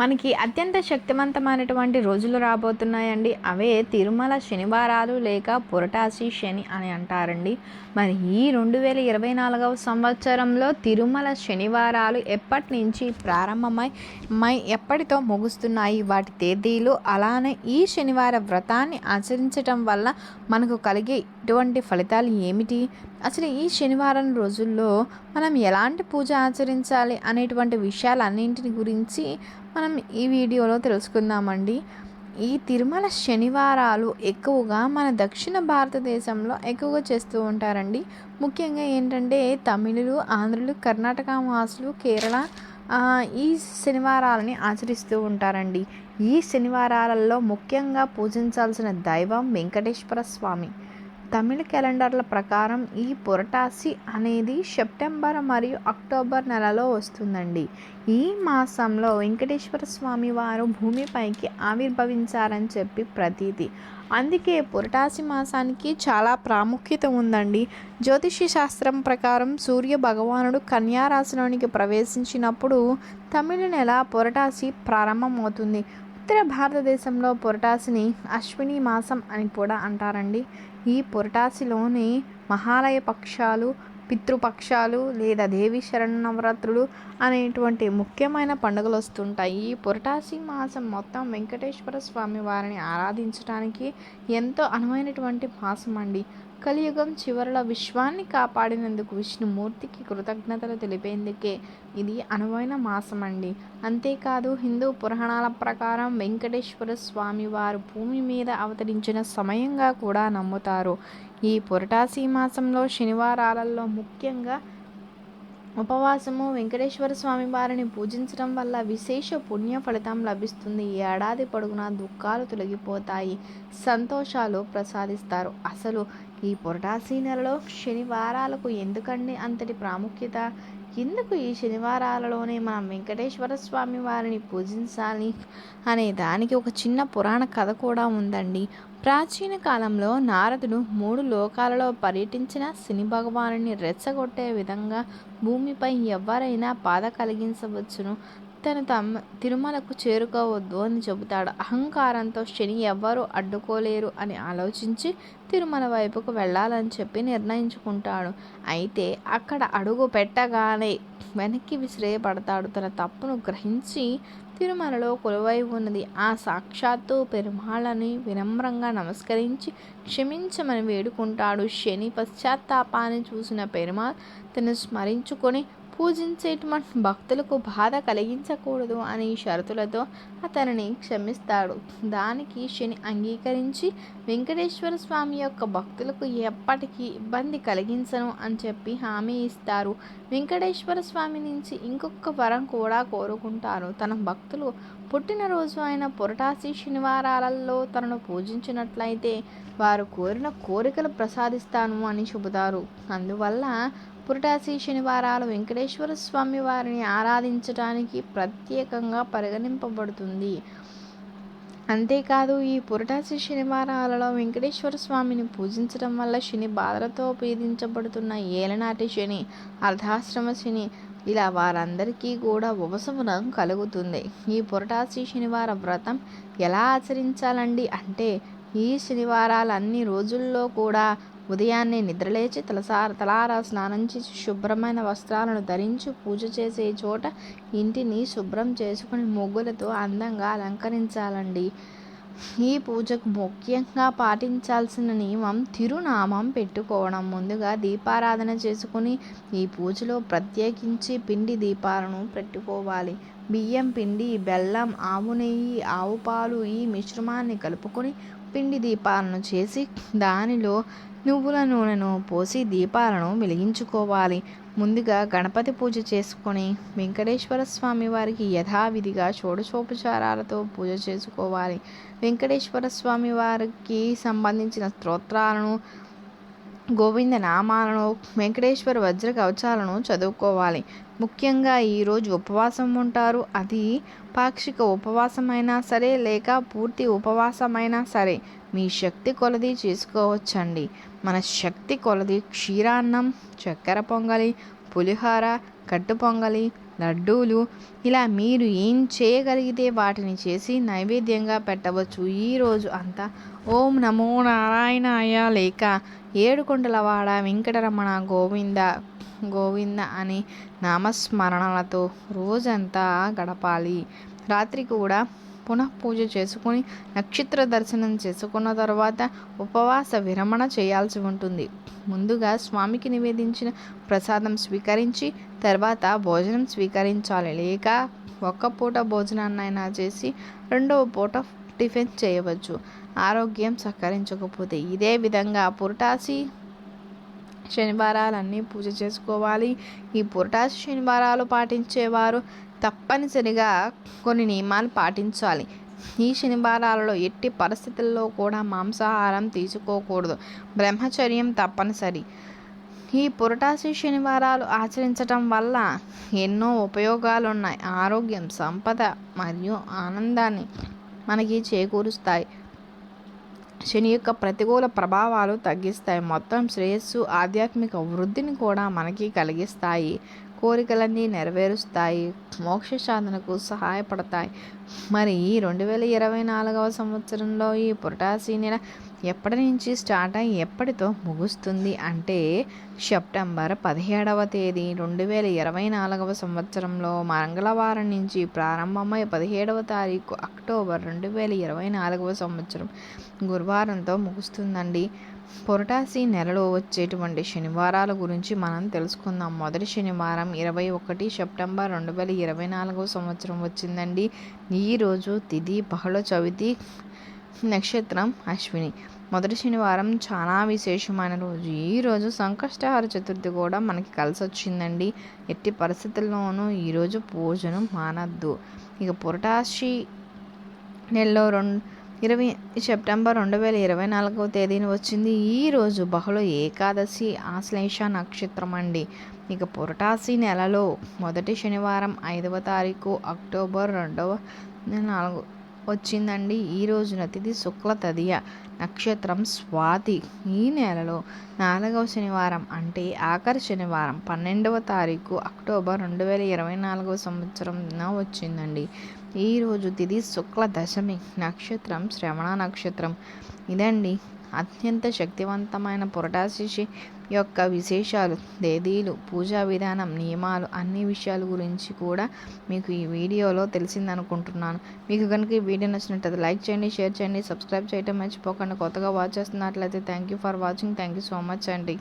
మనకి అత్యంత శక్తివంతమైనటువంటి రోజులు రాబోతున్నాయండి. అవే తిరుమల శనివారాలు లేక పురటాసి శని అని అంటారండి. మరి ఈ రెండు వేల ఇరవై నాలుగవ సంవత్సరంలో తిరుమల శనివారాలు ఎప్పటి నుంచి ప్రారంభమై మై ఎప్పటితో ముగుస్తున్నాయి? వాటి తేదీలు అలానే ఈ శనివార వ్రతాన్ని ఆచరించటం వల్ల మనకు కలిగే ఇటువంటి ఫలితాలు ఏమిటి? అసలు ఈ శనివారం రోజుల్లో మనం ఎలాంటి పూజ ఆచరించాలి అనేటువంటి విషయాలన్నింటిని గురించి మనం ఈ వీడియోలో తెలుసుకుందామండి. ఈ తిరుమల శనివారాలు ఎక్కువగా మన దక్షిణ భారతదేశంలో ఎక్కువగా చేస్తూ ఉంటారండి. ముఖ్యంగా ఏంటంటే తమిళులు ఆంధ్రులు కర్ణాటక వాసులు కేరళ ఈ శనివారాలని ఆచరిస్తూ ఉంటారండి. ఈ శనివారాలలో ముఖ్యంగా పూజించాల్సిన దైవం వెంకటేశ్వర స్వామి. తమిళ క్యాలెండర్ల ప్రకారం ఈ పురటాసి అనేది సెప్టెంబర్ మరియు అక్టోబర్ నెలలో వస్తుందండి. ఈ మాసంలో వెంకటేశ్వర స్వామి వారు భూమిపైకి ఆవిర్భవించారని చెప్పి ప్రతీతి. అందుకే పురటాసి మాసానికి చాలా ప్రాముఖ్యత ఉందండి. జ్యోతిషి శాస్త్రం ప్రకారం సూర్య భగవానుడు కన్యారాశిలోనికి ప్రవేశించినప్పుడు తమిళ నెల పురటాసి ప్రారంభమవుతుంది. ఉత్తర భారతదేశంలో పురటాసిని అశ్విని మాసం అని కూడా అంటారండి. ఈ పురటాసిలోని మహాలయ పక్షాలు పితృపక్షాలు లేదా దేవి శరణవరాత్రులు అనేటువంటి ముఖ్యమైన పండుగలు వస్తుంటాయి. ఈ పురటాసి మాసం మొత్తం వెంకటేశ్వర స్వామి వారిని ఆరాధించడానికి ఎంతో అనువైనటువంటి మాసం అండి. కలియుగం చివరిలో విశ్వాన్ని కాపాడినందుకు విష్ణుమూర్తికి కృతజ్ఞతలు తెలిపేందుకే ఇది అనువైన మాసం అండి. అంతేకాదు హిందూ పురాణాల ప్రకారం వెంకటేశ్వర స్వామి వారు భూమి మీద అవతరించిన సమయంగా కూడా నమ్ముతారు. ఈ పురటాసి మాసంలో శనివారాలలో ముఖ్యంగా ఉపవాసము వెంకటేశ్వర స్వామి వారిని పూజించడం వల్ల విశేష పుణ్య ఫలితం లభిస్తుంది. ఈ ఏడాది పొడుగునా దుఃఖాలు తొలగిపోతాయి. సంతోషాలు ప్రసాదిస్తారు. అసలు ఈ పొరటాసి నెలలో శనివారాలకు ఎందుకండి అంతటి ప్రాముఖ్యత? ఎందుకు ఈ శనివారాలలోనే మనం వెంకటేశ్వర స్వామి వారిని పూజించాలి అనే దానికి ఒక చిన్న పురాణ కథ కూడా ఉందండి. ప్రాచీన కాలంలో నారదుడు మూడు లోకాలలో పర్యటించిన శని భగవానుని రెచ్చగొట్టే విధంగా భూమిపై ఎవరైనా బాధ కలిగించవచ్చును. తను తమ తిరుమలకు చేరుకోవద్దు అని చెబుతాడు. అహంకారంతో శని ఎవ్వరూ అడ్డుకోలేరు అని ఆలోచించి తిరుమల వైపుకు వెళ్ళాలని చెప్పి నిర్ణయించుకుంటాడు. అయితే అక్కడ అడుగు పెట్టగానే వెనక్కి విసిరేయబడతాడు. తన తప్పును గ్రహించి తిరుమలలో కొలువై ఉన్నది. ఆ సాక్షాత్తు పెరుమాళ్ళని వినమ్రంగా నమస్కరించి క్షమించమని వేడుకుంటాడు. శని పశ్చాత్తాపాన్ని చూసిన పెరుమాళ్ తను స్మరించుకొని పూజించేటువంటి భక్తులకు బాధ కలిగించకూడదు అనే షరతులతో అతనిని క్షమిస్తాడు. దానికి శని అంగీకరించి వెంకటేశ్వర స్వామి యొక్క భక్తులకు ఎప్పటికీ ఇబ్బంది కలిగించను అని చెప్పి హామీ ఇస్తారు. వెంకటేశ్వర స్వామి నుంచి ఇంకొక వరం కూడా కోరుకుంటారు తన భక్తులు పుట్టినరోజు అయిన పురటాసి శనివారాలలో తనను పూజించినట్లయితే వారు కోరిన కోరికలు ప్రసాదిస్తాను అని చెబుతారు. అందువల్ల పురటాసి శనివారాలు వెంకటేశ్వర స్వామి వారిని ఆరాధించడానికి ప్రత్యేకంగా పరిగణింపబడుతుంది. అంతేకాదు ఈ పురటాసి శనివారాలలో వెంకటేశ్వర స్వామిని పూజించడం వల్ల శని బాధలతో పీడించబడుతున్న ఏలనాటి శని అర్ధాశ్రమ శని ఇలా వారందరికీ కూడా ఉపశమనం కలుగుతుంది. ఈ పురటాసి శనివార వ్రతం ఎలా ఆచరించాలండి? అంటే ఈ శనివారాలు అన్ని రోజుల్లో కూడా ఉదయాన్నే నిద్రలేచి తలసార తలారా స్నానం చేసి శుభ్రమైన వస్త్రాలను ధరించి పూజ చేసే చోట ఇంటిని శుభ్రం చేసుకుని ముగ్గులతో అందంగా అలంకరించాలండి. ఈ పూజకు ముఖ్యంగా పాటించాల్సిన నియమం తిరునామం పెట్టుకోవడం. ముందుగా దీపారాధన చేసుకుని ఈ పూజలో ప్రత్యేకించి పిండి దీపాలను పెట్టుకోవాలి. బియ్యం పిండి బెల్లం ఆవు నెయ్యి ఆవు పాలు ఈ మిశ్రమాన్ని కలుపుకొని పిండి దీపాలను చేసి దానిలో నువ్వుల నూనెను పోసి దీపాలను వెలిగించుకోవాలి. ముందుగా గణపతి పూజ చేసుకొని వెంకటేశ్వర స్వామి వారికి యథావిధిగా షోడశోపచారాలతో పూజ చేసుకోవాలి. వెంకటేశ్వర స్వామి వారికి సంబంధించిన స్తోత్రాలను గోవింద నామాలను వెంకటేశ్వర వజ్ర కవచాలను చదువుకోవాలి. ముఖ్యంగా ఈరోజు ఉపవాసం ఉంటారు. అది పాక్షిక ఉపవాసమైనా సరే లేక పూర్తి ఉపవాసమైనా సరే మీ శక్తి కొలది చేసుకోవచ్చండి. మన శక్తి కొలది క్షీరాన్నం చక్కెర పొంగలి పులిహోర కట్టు పొంగలి లడ్డూలు. ఇలా మీరు ఏం చేయగలిగితే వాటిని చేసి నైవేద్యంగా పెట్టవచ్చు. ఈరోజు అంతా ఓం నమో నారాయణాయ లేక ఏడుకొండలవాడ వెంకటరమణ గోవింద గోవింద అని నామస్మరణలతో రోజంతా గడపాలి. రాత్రి కూడా పునః పూజ చేసుకుని నక్షత్ర దర్శనం చేసుకున్న తర్వాత ఉపవాస విరమణ చేయాల్సి ఉంటుంది. ముందుగా స్వామికి నివేదించిన ప్రసాదం స్వీకరించి తర్వాత భోజనం స్వీకరించాలి. లేక ఒక్క పూట భోజనాన్నైనా చేసి రెండవ పూట టిఫిన్ చేయవచ్చు. ఆరోగ్యం సహకరించకపోతే ఇదే విధంగా పురటాసి శనివారాలన్నీ పూజ చేసుకోవాలి. ఈ పురటాసి శనివారాలు పాటించేవారు తప్పనిసరిగా కొన్ని నియమాలు పాటించాలి. ఈ శనివారాలలో ఎట్టి పరిస్థితుల్లో కూడా మాంసాహారం తీసుకోకూడదు. బ్రహ్మచర్యం తప్పనిసరి. ఈ పురటాసి శనివారాలు ఆచరించటం వల్ల ఎన్నో ఉపయోగాలు ఉన్నాయి ఆరోగ్యం సంపద మరియు ఆనందాన్ని మనకి చేకూరుస్తాయి. శని యొక్క ప్రతికూల ప్రభావాలు తగ్గిస్తాయి. మొత్తం శ్రేయస్సు ఆధ్యాత్మిక వృద్ధిని కూడా మనకి కలిగిస్తాయి. కోరికలన్నీ నెరవేరుస్తాయి. మోక్ష సాధనకు సహాయపడతాయి. మరి ఈ రెండు వేల ఇరవై నాలుగవ సంవత్సరంలో ఈ పురటాసి నెల ఎప్పటి నుంచి స్టార్ట్ అయ్యి ఎప్పటితో ముగుస్తుంది అంటే సెప్టెంబర్ పదిహేడవ తేదీ రెండు వేల ఇరవై నాలుగవ సంవత్సరంలో మంగళవారం నుంచి ప్రారంభమై పదిహేడవ తారీఖు అక్టోబర్ రెండు వేల ఇరవై నాలుగవ సంవత్సరం గురువారంతో ముగుస్తుందండి. పొరటాసి నెలలో వచ్చేటువంటి శనివారాల గురించి మనం తెలుసుకుందాం. మొదటి శనివారం ఇరవై ఒకటి సెప్టెంబర్ రెండు వేల ఇరవై నాలుగవ సంవత్సరం వచ్చిందండి. ఈరోజు తిది బహుళ చవితి. నక్షత్రం అశ్విని. మొదటి శనివారం చాలా విశేషమైన రోజు. ఈరోజు సంకష్టహార చతుర్థి కూడా మనకి కలిసి వచ్చిందండి ఎట్టి పరిస్థితుల్లోనూ ఈరోజు పూజను మానద్దు. ఇక పురటాశి నెలలో రెండు ఇరవై సెప్టెంబర్ రెండు వేల ఇరవై నాలుగవ తేదీన వచ్చింది. ఈరోజు బహుళ ఏకాదశి ఆశ్లేష నక్షత్రం అండి ఇక పురటాసి నెలలో మొదటి శనివారం ఐదవ తారీఖు అక్టోబర్ రెండవ నాలుగు వచ్చిందండి. ఈ రోజున తిథి శుక్ల తదియ నక్షత్రం స్వాతి. ఈ నెలలో నాలుగవ శనివారం అంటే ఆఖరి శనివారం పన్నెండవ తారీఖు అక్టోబర్ రెండు వేల ఇరవై నాలుగవ సంవత్సరం వచ్చిందండి. ఈరోజు తిథి శుక్ల దశమి నక్షత్రం శ్రవణ నక్షత్రం. ఇదండి అత్యంత శక్తివంతమైన పురటాశిషి యొక్క విశేషాలు తేదీలు పూజా విధానం నియమాలు అన్ని విషయాల గురించి కూడా మీకు ఈ వీడియోలో తెలిసిందనుకుంటున్నాను. మీకు కనుక ఈ వీడియో నచ్చినట్లయితే లైక్ చేయండి షేర్ చేయండి సబ్స్క్రైబ్ చేయడం మర్చిపోకండి. కొత్తగా వాచ్ చేస్తున్నట్లయితే thank you for watching. Thank you so much అండి.